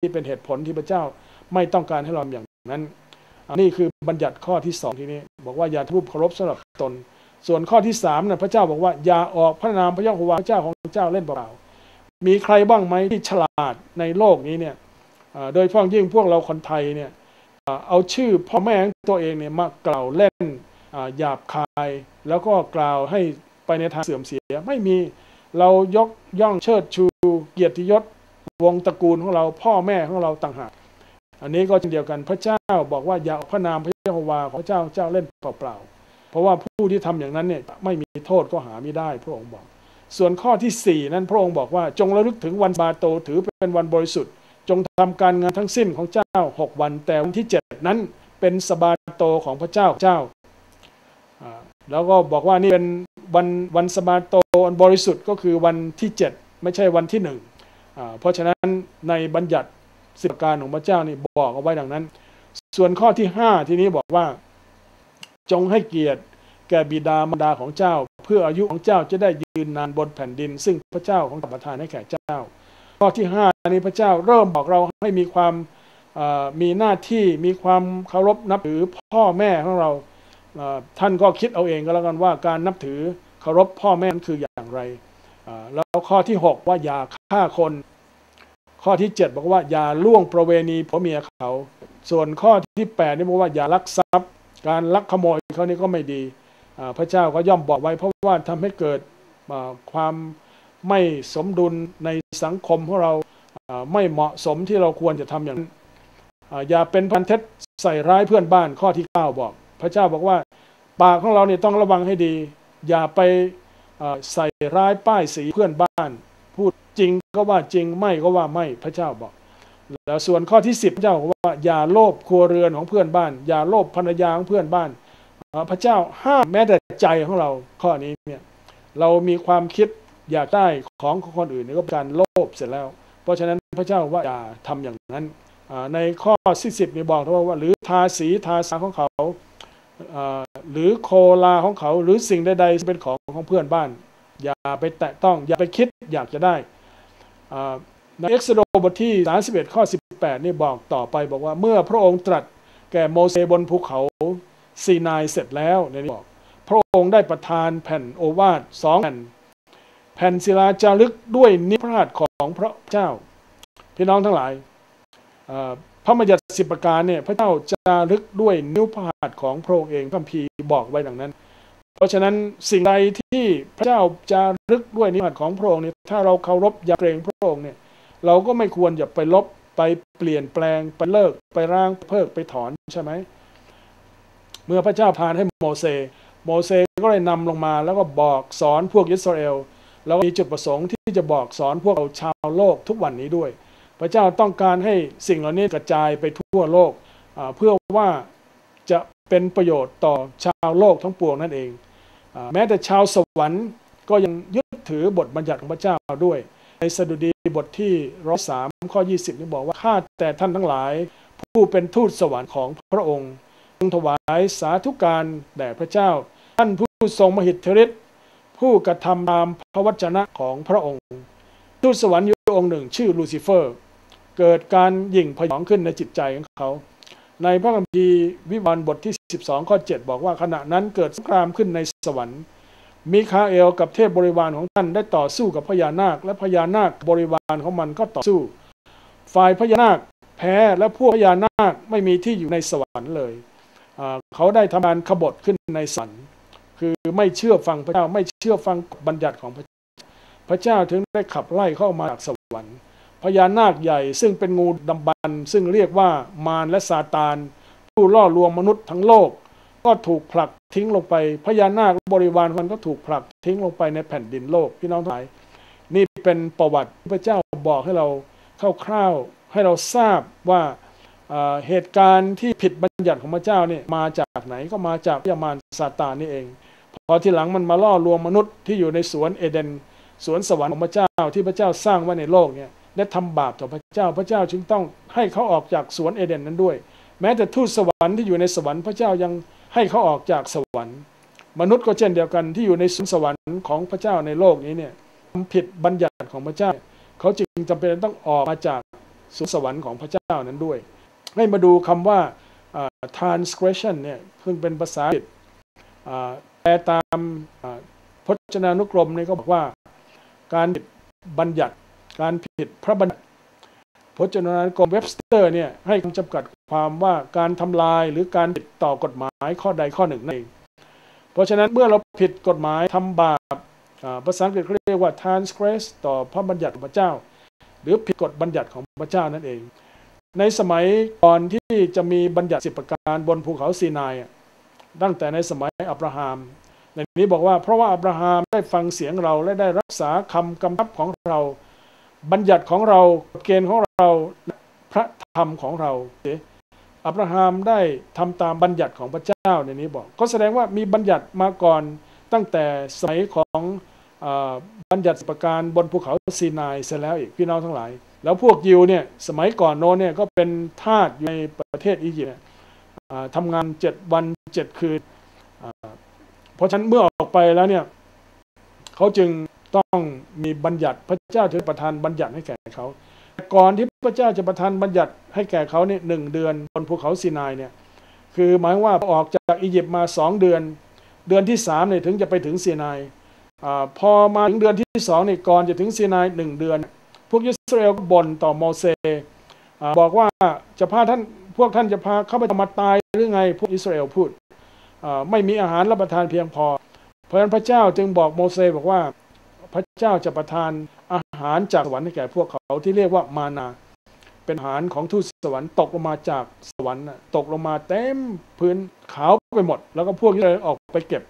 ที่เป็นเหตุผลที่พระเจ้าไม่ต้องการให้เราอย่างนั้นนนี้คือบัญญัติข้อที่สองทีนี้ บอกว่าอย่าทูบเคารพสำหรับตน ส่วนข้อที่สามนะพระเจ้าบอกว่าอย่าออกพระนามพระยะโฮวาห์เจ้าของเจ้าเล่นเปล่ามีใครบ้างไหมที่ฉลาดในโลกนี้เนี่ยโดยเฉพาะยิ่งพวกเราคนไทยเนี่ยเอาชื่อพ่อแม่งตัวเองเนี่ยมากล่าวเล่นหยาบคาย แล้วก็กล่าวให้ไปในทางเสื่อมเสียไม่มีเรายกย่องเชิดชู เกียรติยศ วงตระกูลของเราพ่อแม่ของเราต่างหากอันนี้ก็เช่นเดียวกันพระเจ้าบอกว่าอย่าพระนามพระเยโฮวาของเจ้าเจ้าเล่นเปล่าๆเพราะว่าผู้ที่ทำอย่างนั้นเนี่ยไม่มีโทษก็หาไม่ได้ พระองค์บอก ส่วนข้อที่ 4 นั้นพระองค์บอกว่าจงระลึกถึงวันบาโตถือเป็นวันบริสุทธิ์ จงทำการงานทั้งสิ้นของเจ้า 6 วัน แต่วันที่ 7 นั้นเป็นสบาโตของพระเจ้าเจ้า แล้วก็บอกว่านี่เป็นวันวันสบาโตอันบริสุทธิ์ก็คือวันที่ 7 ไม่ใช่วันที่ 1 เพราะฉะนั้นในบัญญัติสิบการของพระเจ้านี่บอกเอาไว้ดังนั้น ส่วนข้อที่ห้าทีนี้บอกว่า จงให้เกียรติแก่บิดามารดาของเจ้า เพื่ออายุของเจ้าจะได้ยืนนานบนแผ่นดิน ซึ่งพระเจ้าของประทานให้แก่เจ้า ข้อที่ห้านี้พระเจ้าเริ่มบอกเราให้มีความมีหน้าที่มีความเคารพนับถือพ่อแม่ของเราท่านก็คิดเอาเองก็แล้วกันว่าการนับถือเคารพพ่อแม่นั้นคืออย่างไร แล้วข้อที่ 6 ว่าอย่าฆ่าคน ข้อที่ 7 บอกว่าอย่าล่วงประเวณีผัวเมียเขา ส่วนข้อที่8นี่บอกว่าอย่าลักทรัพย์ การลักขโมยเขานี่ก็ไม่ดีพระเจ้าก็ย่อมบอกไว้เพราะว่าทำให้เกิดความไม่สมดุลในสังคมของเราไม่เหมาะสมที่เราควรจะทำอย่างนั้นอย่าเป็นพันเท็จใส่ร้ายเพื่อนบ้านข้อที่ 9 บอก พระเจ้าบอกว่าปากของเราเนี่ยต้องระวังให้ดี อย่าไป ใส่ร้ายป้ายสีเพื่อนบ้าน พูดจริงก็ว่าจริงไม่ก็ว่าไม่พระเจ้าบอก แล้วส่วนข้อที่สิบพระเจ้าบอกว่าอย่าโลภครัวเรือนของเพื่อนบ้าน อย่าโลภภรรยาของเพื่อนบ้านพระเจ้าห้ามแม้แต่ใจของเราข้อนี้เนี่ยเรามีความคิดอยากได้ของของคนอื่นนี่ก็เป็นการโลภเสร็จแล้ว เพราะฉะนั้นพระเจ้าว่าอย่าทำอย่างนั้นในข้อที่สิบนี่บอกว่าหรือทาสีทาสาของเขา หรือโคลาของเขาหรือสิ่งใดๆเป็นของของเพื่อนบ้าน อย่าไปแตะต้องอย่าไปคิดอยากจะได้ในเอ็กซ์โดบทที่ 31 ข้อ 18 นี่บอกต่อไปบอกว่าเมื่อพระองค์ตรัสแก่โมเสบนภูเขาซีนายเสร็จแล้วนี่บอก พระองค์ได้ประทานแผ่นโอวาทสองแผ่น แผ่นศิลาจารึกด้วยนิพพานของพระเจ้า พี่น้องทั้งหลาย พระมยัติสิบประการเนี่ยพระเจ้าจารึกด้วยนิ้วพระหัตถ์ของพระองค์เองพระพีบอกไว้ดังนั้น เพราะฉะนั้นสิ่งใดที่พระเจ้าจะรึกด้วยนิพพานของพระองค์เนี่ยถ้าเราเคารพยาเกรงพระองค์เนี่ยเราก็ไม่ควรจะไปลบไปเปลี่ยนแปลงไปเลิกไปร่างเพิกไปถอนใช่ไหมเมื่อพระเจ้าพานให้โมเสสโมเสสก็เลยนำลงมาแล้วก็บอกสอนพวกอิสราเอลแล้วมีจุดประสงค์ที่จะบอกสอนพวกเราชาวโลกทุกวันนี้ด้วย พระเจ้าต้องการให้สิ่งเหล่านี้กระจายไปทั่วโลกเพื่อว่าจะเป็นประโยชน์ต่อชาวโลกทั้งปวงนั่นเอง แม้แต่ชาวสวรรค์ก็ยังยึดถือบทบัญญัติของพระเจ้าด้วย ในสดุดีบทที่ร้อยสามข้อ 20 นี่บอกว่าข้าแต่ท่านทั้งหลาย ผู้เป็นทูตสวรรค์ของพระองค์จงถวายสาธุการแด่พระเจ้า ท่านผู้ทรงมหิทธิฤทธิ์ผู้กระทำตามพระวจนะของพระองค์ ทูตสวรรค์อยู่องค์หนึ่งชื่อลูซิเฟอร์ เกิดการยิ่งพยองขึ้นในจิตใจของเขา ในพระคัมภีร์วิวรณ์บทที่ 12 ข้อ 7 บอกว่าขณะนั้นเกิดสงครามขึ้นในสวรรค์มิคาเอลกับเทพบริวารของท่านได้ต่อสู้กับพญานาค และพญานาคบริวารของมันก็ต่อสู้ ฝ่ายพญานาคแพ้และพวกพญานาคไม่มีที่อยู่ในสวรรค์เลยเขาได้ทำการขบฏขึ้นในสวรรค์คือไม่เชื่อฟังพระเจ้าไม่เชื่อฟังบัญญัติของพระเจ้าพระเจ้าถึงได้ขับไล่เข้ามาจากสวรรค์ พญานาคใหญ่ ซึ่งเป็นงูดำบัน ซึ่งเรียกว่ามารและซาตานผู้ล่อลวงมนุษย์ทั้งโลก ก็ถูกผลักทิ้งลงไปพญานาคบริวารมันก็ถูกผลักทิ้งลงไปในแผ่นดินโลกพี่น้องทั้งหลาย นี่เป็นประวัติพระเจ้าบอกให้เราคร่าวๆให้เราทราบว่าเหตุการณ์ที่ผิดบัญญัติของพระเจ้านี่มาจากไหนก็มาจากพญามารซาตานนี่เอง พอที่หลังมันมาล่อลวงมนุษย์ที่อยู่ในสวนเอเดนสวนสวรรค์ของพระเจ้าที่พระเจ้าสร้างไว้ในโลกเนี่ย และทำบาปต่อพระเจ้า พระเจ้าจึงต้องให้เขาออกจากสวนเอเดนนั้นด้วย แม้แต่ทูตสวรรค์ที่อยู่ในสวรรค์พระเจ้ายังให้เขาออกจากสวรรค์ มนุษย์ก็เช่นเดียวกันที่อยู่ในสวนสวรรค์ของพระเจ้าในโลกนี้เนี่ยทำผิดบัญญัติของพระเจ้า เขาจึงจำเป็นต้องออกมาจากสู่สวรรค์ของพระเจ้านั้นด้วย ให้มาดูคำว่า transgression เนี่ยซึ่งเป็นภาษาอังกฤษแปลตามพจนานุกรมนี่ก็บอกว่า การผิดบัญญัติ การผิดพระบัญญัติพจนานุกรมเว็บสเตอร์เนี่ยให้คำจำกัดความว่าการทำลายหรือการผิดต่อกฎหมายข้อใดข้อหนึ่งนั่นเอง เพราะฉะนั้นเมื่อเราผิดกฎหมายทำบาปภาษาอังกฤษเขาเรียกว่า transgress ต่อพระบัญญัติของพระเจ้า หรือผิดกฎบัญญัติของพระเจ้านั่นเอง ในสมัยก่อนที่จะมีบัญญัติสิบประการบนภูเขาซีนายตั้งแต่ในสมัยอับราฮัมในนี้บอกว่าเพราะว่าอับราฮัมได้ฟังเสียงเราและได้รักษาคำกำชับของเรา บัญญัติของเราเกณฑ์ของเราพระธรรมของเราอับราฮัมได้ทำตามบัญญัติของพระเจ้าในนี้บอก ก็แสดงว่ามีบัญญัติมาก่อนตั้งแต่สมัยของบัญญัติประการบนภูเขาซีนายเสร็จแล้วอีกพี่น้องทั้งหลาย แล้วพวกยิวเนี่ยสมัยก่อนโน้นเนี่ยก็เป็นทาสในประเทศอียิปต์ทำงานเจ็ดวันเจ็ดคืนเพราะฉะนั้นเมื่อออกไปแล้วเนี่ยเขาจึง ต้องมีบัญญัติพระเจ้าจะประทานบัญญัติให้แก่เขาก่อนที่พระเจ้าจะประทานบัญญัติให้แก่เขาเนี่ยหนึ่งเดือนบนภูเขาซีนายเนี่ยคือหมายว่าออกจากอียิปต์มาสองเดือน เดือนที่สามเนี่ยถึงจะไปถึงซีนายอพอมาถึงเดือนที่สองเนี่ยก่อนจะถึงซีนายหนึ่งเดือน พวกอิสราเอลก็บ่นต่อโมเสสบอกว่าจะพาท่านพวกท่านจะพาเข้าไปมาตายหรือไงพวกอิสราเอลพูดไม่มีอาหารรับประทานเพียงพอ เพราะฉะนั้นพระเจ้าจึงบอกโมเสสบอกว่า พระเจ้าจะประทานอาหารจากสวรรค์ให้แก่พวกเขาที่เรียกว่ามานา เป็นอาหารของทูตสวรรค์ตกลงมาจากสวรรค์ตกลงมาเต็มพื้นขาวไปหมด แล้วก็พวกเอลออกไปเก็บ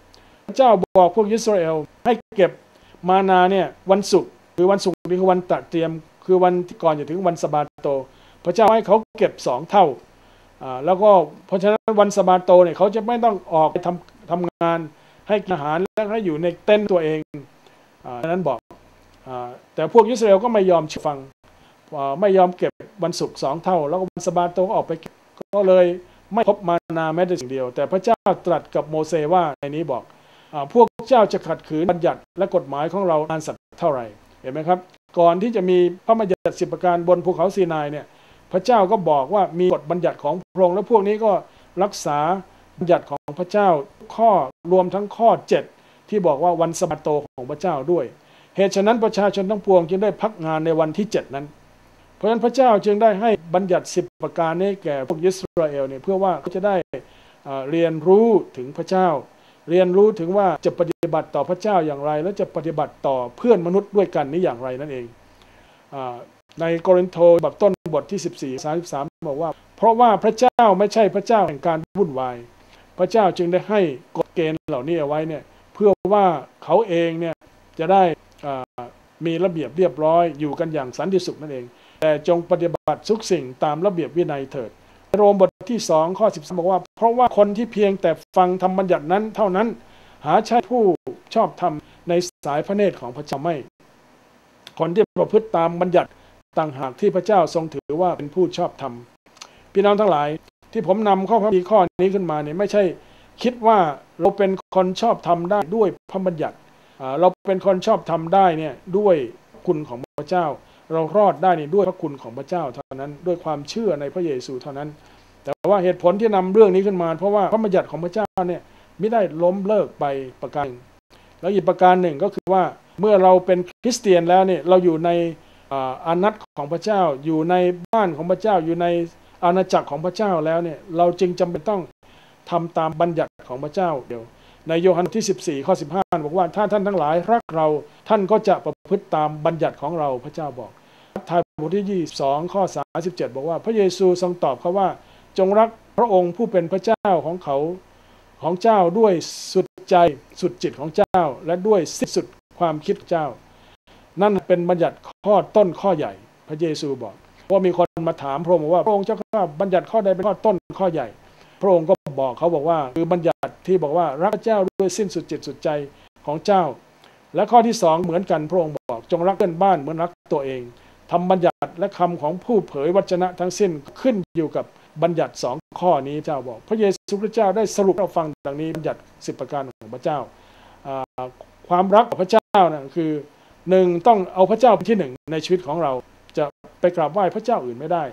พระเจ้าบอกพวกอิสราเอลให้เก็บมานาเนี่ยวันศุกร์คือวันศุกร์นี่คือวันตัดเตรียม คือวันที่ก่อนจะถึงวันสบาโต พระเจ้าให้เขาเก็บสองเท่าแล้วก็เพราะฉะนั้นวันสบาโตเนี่ยเขาจะไม่ต้องออกไปทำทำงานให้อาหารและให้อยู่ในเต้นตัวเอง นั้นบอกแต่พวกอิสราเอลก็ไม่ยอมเชื่อฟังไม่ยอมเก็บวันศุกร์สองเท่า แล้วก็วันสบาโตก็ออกไปก็บก็เลยไม่พบมานาแม้แต่สิ่งเดียว แต่พระเจ้าตรัสกับโมเสสว่าในนี้บอกอพวกเจ้าจะขัดขืนบัญญัติและกฎหมายของเรานานสักเท่าไหร่เห็นไหมครับ ก่อนที่จะมีพระบัญญัติสิบประการบนภูเขาซีนายเนี่ยพระเจ้าก็บอกว่ามีกฎบัญญัติของพระองค์และพวกนี้ก็รักษาบัญญัติของพระเจ้าข้อรวมทั้งข้อ 7 ที่บอกว่าวันสบาโตของพระเจ้าด้วย เหตุฉะนั้นประชาชนทั้งปวงจึงได้พักงานในวันที่ 7 นั้น เพราะฉะนั้นพระเจ้าจึงได้ให้บัญญัติสิบประการนี้แก่พวกยิสราเอลเนี่ยเพื่อว่าเขาจะได้เรียนรู้ถึงพระเจ้า เรียนรู้ถึงว่าจะปฏิบัติต่อพระเจ้าอย่างไร และจะปฏิบัติต่อเพื่อนมนุษย์ด้วยกันนี้อย่างไรนั่นเองในโกรินโตแบบต้นบทที่ 14 33 บอกว่า เพราะว่าพระเจ้าไม่ใช่พระเจ้าแห่งการวุ่นวาย พระเจ้าจึงได้ให้กฎเกณฑ์เหล่านี้เอาไว้เนี่ย พื่อว่าเขาเองเนี่ยจะได้มีระเบียบเรียบร้อยอยู่กันอย่างสันติสุขนั่นเอง แต่จงปฏิบัติทุกสิ่งตามระเบียบวินัยเถิดโรมบทที่2ข้อ13บอกว่า เพราะว่าคนที่เพียงแต่ฟังธรรมบัญญัตินั้นเท่านั้น หาใช่ผู้ชอบธรรมในสายพระเนตรของพระเจ้าไม่ คนที่ประพฤติตามบัญญัติต่างหากที่พระเจ้าทรงถือว่าเป็นผู้ชอบธรรมพี่น้องทั้งหลายที่ผมนำข้อพระบีข้อนี้ขึ้นมาเนี่ยไม่ใช่ คิดว่าเราเป็นคนชอบทำได้ด้วยพระบัญญัติ เราเป็นคนชอบทำได้เนี่ยด้วยคุณของพระเจ้า เรารอดได้นี่ด้วยพระคุณของพระเจ้าเท่านั้นด้วยความเชื่อในพระเยซูเท่านั้น แต่ว่าเหตุผลที่นำเรื่องนี้ขึ้นมา เพราะว่าพระบัญญัติของพระเจ้าเนี่ยไม่ได้ล้มเลิกไปประการแล้วอีกประการหนึ่งก็คือว่าเมื่อเราเป็นคริสเตียนแล้วเนี่ยเราอยู่ในอานัตของพระเจ้า อยู่ในบ้านของพระเจ้า อยู่ในอาณาจักรของพระเจ้าแล้วเนี่ยเราจึงจำเป็นต้อง ทำตามบัญญัติของพระเจ้าเดียว ในโยฮันที่ 14 ข้อ 15 บอกว่าถ้าท่านทั้งหลายรักเราท่านก็จะประพฤติตามบัญญัติของเราพระเจ้าบอกทายบทที่ 22 ข้อ 37 บอกว่า พระเยซูทรงตอบเขาว่าจงรักพระองค์ผู้เป็นพระเจ้าของเขาของเจ้าด้วยสุดใจสุดจิตของเจ้า และด้วยสิ้นสุดความคิดเจ้า นั่นเป็นบัญญัติข้อต้นข้อใหญ่ พระเยซูบอกว่ามีคนมาถามพระองค์ว่าพระองค์เจ้าข้าบัญญัติข้อใดเป็นข้อต้นข้อใหญ่ พระองค์ก็บอกเขาบอกว่าคือบัญญัติที่บอกว่ารักเจ้าด้วยสิ้นสุดจิตสุดใจของเจ้า และข้อที่สองเหมือนกันพระองค์บอก จงรักเพื่อนบ้านเหมือนรักตัวเองทำบัญญัติและคำของผู้เผยวจนะทั้งสิ้นขึ้นอยู่กับบัญญัติสองข้อนี้เจ้าบอก พระเยซูคริสต์เจ้าได้สรุปเราฟังดังนี้บัญญัติสิบประการของพระเจ้า ความรักของพระเจ้านะคือหนึ่งต้องเอาพระเจ้าเป็นที่หนึ่งในชีวิตของเราจะไปกราบไหว้พระเจ้าอื่นไม่ได้